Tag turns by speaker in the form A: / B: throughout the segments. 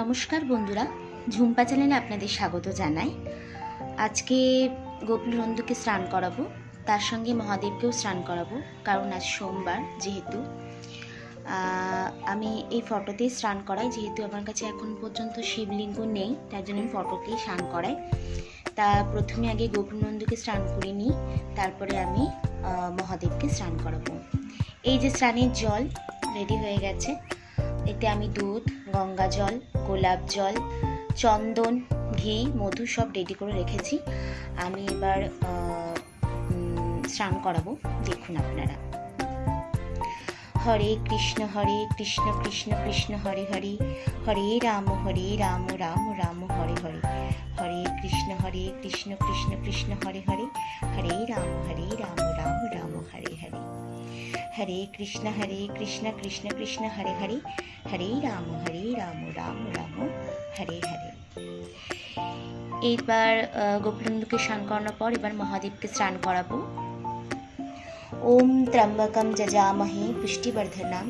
A: নমস্কার বন্ধুরা ঝুম্পা চ্যানেলে আপনাদের স্বাগত জানাই আজকে গোকুল নন্দুকে স্নান করাবো তার সঙ্গে মহাদেবকেও স্নান করাবো কারণ আজ সোমবার যেহেতু আমি এই ফটোতেই স্নান করাই যেহেতু আমার কাছে এখন পর্যন্ত শিবলিঙ্গ নেই তার জন্য আমি ফটোতেই স্নান করাই তা প্রথমে আগে গোকুল স্নান করে নিই তারপরে আমি মহাদেবকে স্নান করাবো এই যে স্নানের জল রেডি হয়ে গেছে এতে আমি দুধ গঙ্গা জল গোলাপ জল চন্দন ঘি মধু সব রেডি করে রেখেছি আমি এবার স্নান করাবো দেখুন আপনারা হরে কৃষ্ণ হরে কৃষ্ণ কৃষ্ণ কৃষ্ণ হরে হরে হরে রাম হরে রাম রাম রাম হরে হরে হরে কৃষ্ণ হরে কৃষ্ণ কৃষ্ণ কৃষ্ণ হরে হরে হরে রাম হরে রাম রাম রাম হরে হরে হরে কৃষ্ণ হরে কৃষ্ণ কৃষ্ণ কৃষ্ণ হরে হরে হরে রাম হরে রাম রাম রাম হরে হরে এইবার গোপীনন্দকে স্নান করানোর পর এবার মহাদেবকে স্নান করাবো ওম ত্রম্বকম যজামহে পুষ্টিবর্ধনম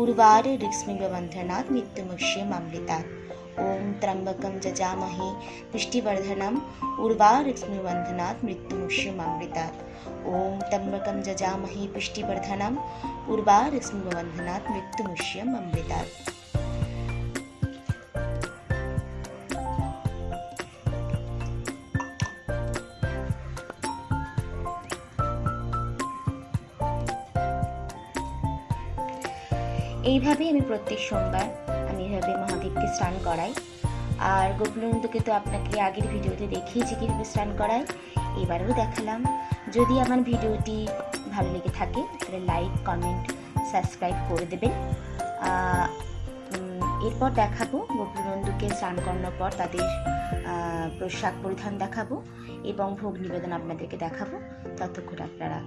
A: উর্বার ঋক্ষ্মিবন্ধনাথ মৃত্যুমুষ্যম অমৃতাত ओम त्र्यंबक जजामहे पुष्टिवर्धन उर्वारुक्ष्मीबंधनात् मृत्युमुष्यमृता ओं त्र्यंबक जजामहे पुष्टिवर्धन उर्वारुक्ष्मीबंधनात् मृत्युमुष्यमृता अमृतात् এইভাবেই আমি প্রত্যেক সোমবার কীভাবে স্নান করাই আর গোকুলনন্দকে তো আপনাকে আগের ভিডিওতে দেখিয়েছি কীভাবে স্নান করাই এবারেও দেখালাম যদি আমার ভিডিওটি ভালো লেগে থাকে তাহলে লাইক কমেন্ট সাবস্ক্রাইব করে দেবেন এরপর দেখাবো গোকুলনন্দকে স্নান করানোর পর তাদের পোশাক পরিধান দেখাবো এবং ভোগ নিবেদন আপনাদেরকে দেখাবো ততক্ষণ আপনারা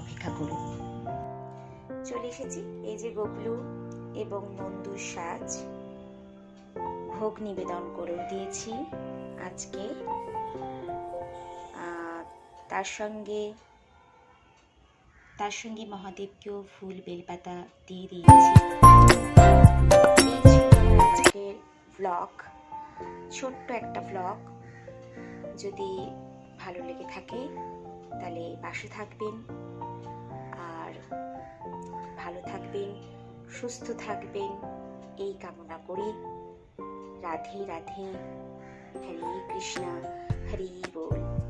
A: অপেক্ষা করুন চলে এসেছি এই যে গোপলু এবং নন্দুর সাজ ভোগ নিবেদন করেও দিয়েছি আজকে তার সঙ্গে তার সঙ্গে মহাদেবকেও ফুল বেলপাতা দিয়ে দিয়েছি আজকের ব্লগ ছোট্ট একটা ব্লগ যদি ভালো লেগে থাকে তাহলে পাশে থাকবেন আর ভালো থাকবেন সুস্থ থাকবেন এই কামনা করি राधे राधे हरे कृष्णा हरी बोल